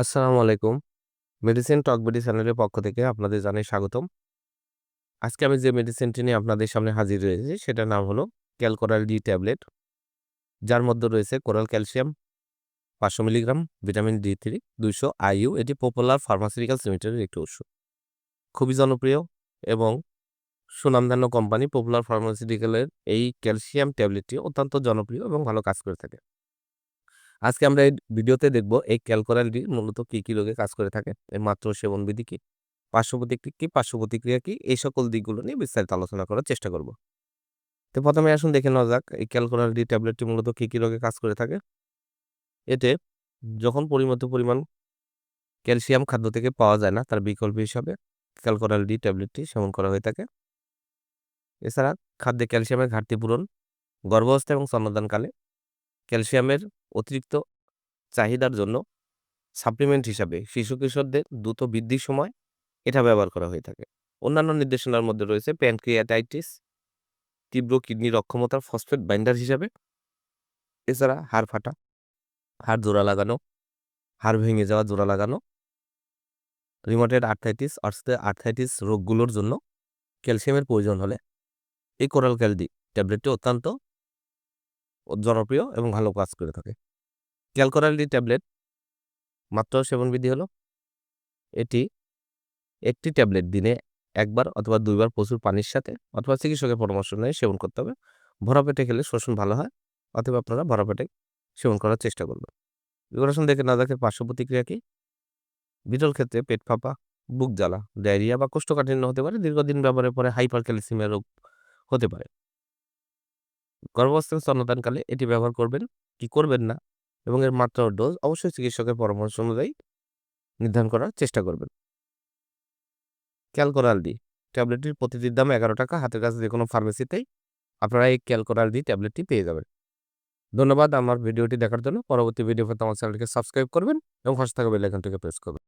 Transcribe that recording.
আসসালামু আলাইকুম। মেডিসিন টকবিডি চ্যানেলের পক্ষ থেকে আপনাদের জানাই স্বাগতম। আজকে আমি যে মেডিসিনটি নিয়ে আপনাদের সামনে হাজির রয়েছি সেটার নাম হলো ক্যালকোরাল ডি ট্যাবলেট। যার মধ্যে রয়েছে coral calcium ৫০০ milligram, vitamin D three ২০০ IU এটি পপুলার ফার্মাসিউটিক্যালস লিমিটেডের একটি ওষুধ। খুবই জনপ্রিয় এবং সুনামধান্য কোম্পানি পপুলার ফার্মাসিউটিক্যালের এই ক্যালসিয়াম ট্যাবলেটটি অত্যন্ত জনপ্রিয় এবং ভালো কাজ করে থাকে। আজকে আমরা এই ভিডিওতে দেখব এই ক্যালকোরাল ডি মূলত কী, কী রোগে কাজ করে থাকে, এর মাত্র ও সেবনবিধি কী, পার্শ্ব প্রতিক্রিয়া কী, পার্শ্ব প্রতিক্রিয়া কী, এই সকল দিকগুলো নিয়ে বিস্তারিত আলোচনা করার চেষ্টা করব। তো প্রথমে আসুন দেখে নেওয়া যাক এই ক্যালকোরাল ডি ট্যাবলেটটি মূলত কী, কী রোগে কাজ করে থাকে। এতে যখন পরিমিত পরিমাণ ক্যালসিয়াম খাদ্য থেকে পাওয়া যায় না তার বিকল্প হিসাবে ক্যালকোরাল ডি ট্যাবলেটটি সেবন করা হয়ে থাকে। এছাড়া খাদ্যে ক্যালসিয়ামের ঘাটতি পূরণ, গর্ভাবস্থা এবং স্তন্যদানকালে ক্যালসিয়ামের অতিরিক্ত চাহিদার জন্য সাপ্লিমেন্ট হিসাবে শিশু কিশোরদের দ্রুত বৃদ্ধির সময় এটা ব্যবহার করা হয়ে থাকে। অন্যান্য নির্দেশনার মধ্যে রয়েছে প্যানক্রিয়াটাইটিস, তীব্র কিডনির অক্ষমতার ফসফেট বাইন্ডার হিসাবে, এছাড়া হাড় ফাটা, হাড় জোড়া লাগানো, হাড় ভেঙে যাওয়া জোড়া লাগানো, রিমোটেড আর্থাইটিস অর্থাৎ আর্থাইটিস রোগগুলোর জন্য ক্যালসিয়ামের প্রয়োজন হলে এই কোরাল ক্যালডি ট্যাবলেটটি অত্যন্ত জনপ্রিয় এবং ভালো কাজ করে থাকে। ক্যালকোরাল ট্যাবলেট মাত্রা ও সেবনবিধি হলো এটি একটি ট্যাবলেট দিনে একবার অথবা দুইবার প্রচুর পানির সাথে অথবা চিকিৎসকের পরামর্শ নিয়ে সেবন করতে হবে। ভরা পেটে খেলে শোষণ ভালো হয় অথবা আপনারা ভরা পেটে সেবন করার চেষ্টা করবেন। প্রিপারেশন দেখে না দেখে পার্শ্ব প্রতিক্রিয়া কী? বিরল ক্ষেত্রে পেট ফাঁপা, বুক জ্বালা, ডায়রিয়া বা কোষ্ঠকাঠিন্য হতে পারে। দীর্ঘদিন ব্যবহারের পরে হাইপার ক্যালসিয়ামের রোগ হতে পারে। গর্ভাবস্থায় স্তন্যদানকালে এটি ব্যবহার করবেন, কি করবেন না এবং এর মাত্রা ও ডোজ অবশ্যই চিকিৎসকের পরামর্শ অনুযায়ী নির্ধারণ করার চেষ্টা করবেন। ক্যালকোরাল ডি ট্যাবলেটটির প্রতিটির দাম এগারো টাকা হাতের কাছে যে কোনো ফার্মেসিতেই আপনারা এই ক্যালকোরাল ডি ট্যাবলেটটি পেয়ে যাবেন। ধন্যবাদ আমার ভিডিওটি দেখার জন্য। পরবর্তী ভিডিও পেতে আমার চ্যানেলটিকে সাবস্ক্রাইব করবেন এবং পাশে থাকা বেল আইকনটিকে প্রেস করবেন।